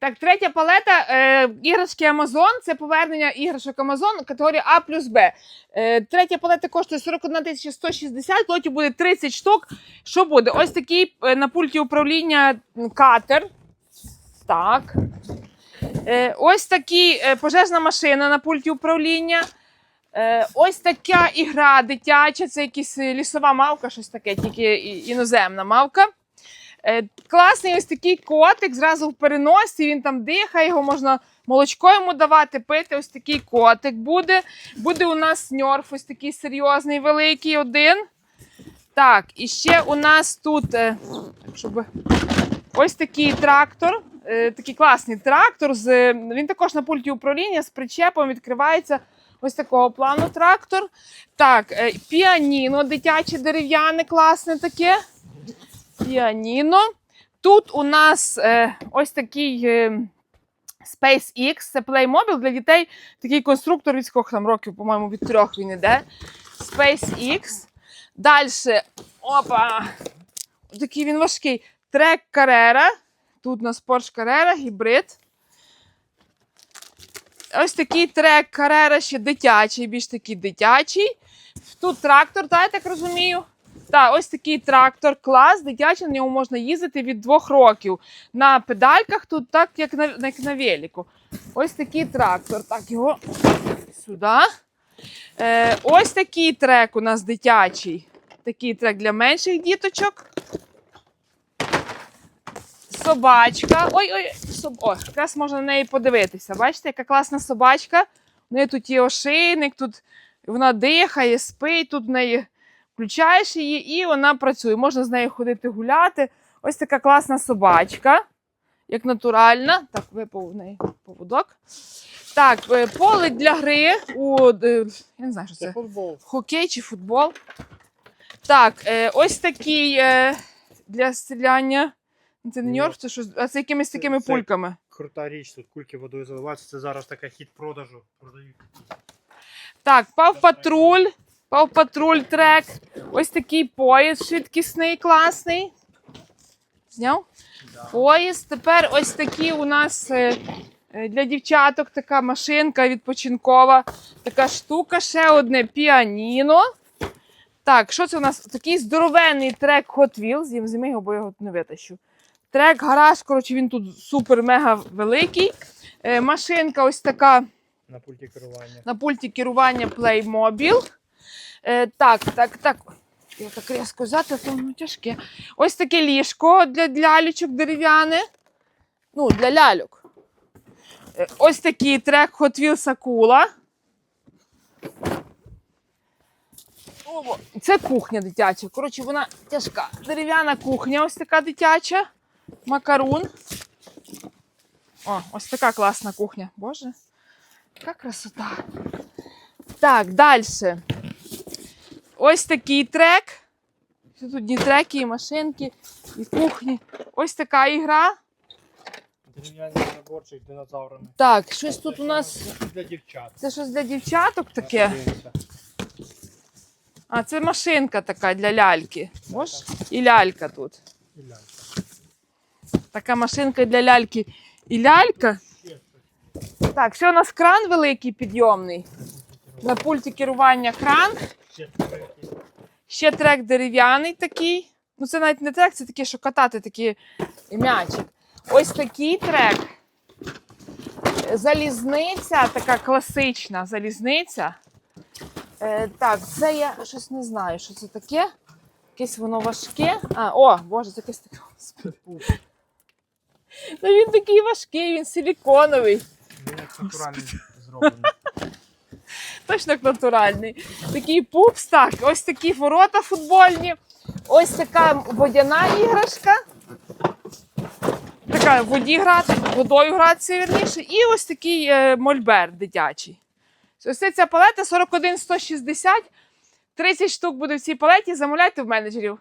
Так, третя палета е, іграшки Amazon. Це повернення іграшок Amazon категорія А плюс Б. Е, третя палета коштує 41 тисяча 160, в лоті буде 30 штук. Що буде? Ось такий е, на пульті управління катер. Так. Е, ось такий е, пожежна машина на пульті управління. Е, ось така ігра дитяча, це якась е, лісова мавка, щось таке, тільки іноземна мавка. Е, класний ось такий котик, зразу в переносі, він там дихає, його можна молочко йому давати, пити. Ось такий котик буде. Буде у нас ньорф, ось такий серйозний, великий один. Так, і ще у нас тут, е, щоб ось такий трактор. е, Такий класний трактор. З, він також на пульті управління з причепом відкривається ось такого плану трактор. Так, піаніно дитяче дерев'яне, класне таке. Піаніно. Тут у нас е, ось такий е, SpaceX, це Playmobil для дітей. Такий конструктор від скільки там років, по-моєму, від трьох він іде. SpaceX. Далі, опа, такий він важкий. Трек Carrera. Тут у нас Porsche Carrera, гібрид. Ось такий трек Carrera ще дитячий, більш такий дитячий. Тут трактор, так, я так розумію. Так, ось такий трактор, клас, дитячий, на ньому можна їздити від двох років. На педальках тут так, як на, як на велику. Ось такий трактор. Так, його сюди. Е, ось такий трек у нас дитячий. Такий трек для менших діточок. Собачка. Ой-ой, соб... О, якраз можна на неї подивитися. Бачите, яка класна собачка. У неї тут є ошейник, тут вона дихає, спить, тут в неї включаєш її і вона працює. Можна з нею ходити гуляти. Ось така класна собачка, як натуральна. Так, випав в неї поводок. Так, е, поле для гри у е, я не знаю, що Це це. футбол. Хокей чи футбол. Так, е, ось такий для стріляння. Це не ньорф, це щось, а це якимись такими це- пульками. Крута річ, тут кульки водою заливаються. Це зараз така хід продажу. Продають. Так, пав патруль. Патруль трек. Ось такий поїзд швидкісний, класний. Зняв? Поїзд. Тепер ось такі у нас е, е, для дівчаток така машинка відпочинкова. Така штука, ще одне піаніно. Так, що це у нас? Такий здоровенний трек Hot Wheels. Зіми його, бо я його не витащу. Трек гараж, коротше, він тут супер-мега великий. Е, машинка ось така На пульті керування. на пульті керування Playmobil. Е, так, так, так. Я так різко то воно тяжке. Ось таке ліжко для лялечок дерев'яне. Ну, для ляльок. Е, ось такий трек Hot Wheels Акула. Це кухня дитяча. Коротше, вона тяжка. Дерев'яна кухня, ось така дитяча. Макарун. О, ось така класна кухня. Боже. Яка красота. Так, далі. Ось такий трек. Тут і треки, і машинки, і кухні. Ось така ігра. Дерев'яний наборчик з динозаврами. Так, щось тут у нас. Для дівчат. Це щось для дівчаток таке. А, це машинка така для ляльки. Бож? І лялька тут. І лялька. Така машинка для ляльки і лялька. Так, ще у нас кран великий підйомний. На пульті керування кран. Ще трек дерев'яний такий. Ну, це навіть не трек, це таке, що катати такі м'ячик. Ось такий трек. Залізниця, така класична залізниця. Е, так, це я щось не знаю, що це таке. Якесь воно важке. А, о, боже, це якесь таке. Ну він такий важкий, він силіконовий. Він як натурально зроблений. Точно як натуральний. Такий пупс, так, ось такі ворота футбольні, ось така водяна іграшка. Така в воді грати, водою грати вірніше. І ось такий е, мольбер дитячий. Ось ця палета 41 160. 30 штук буде в цій палеті. Замовляйте в менеджерів.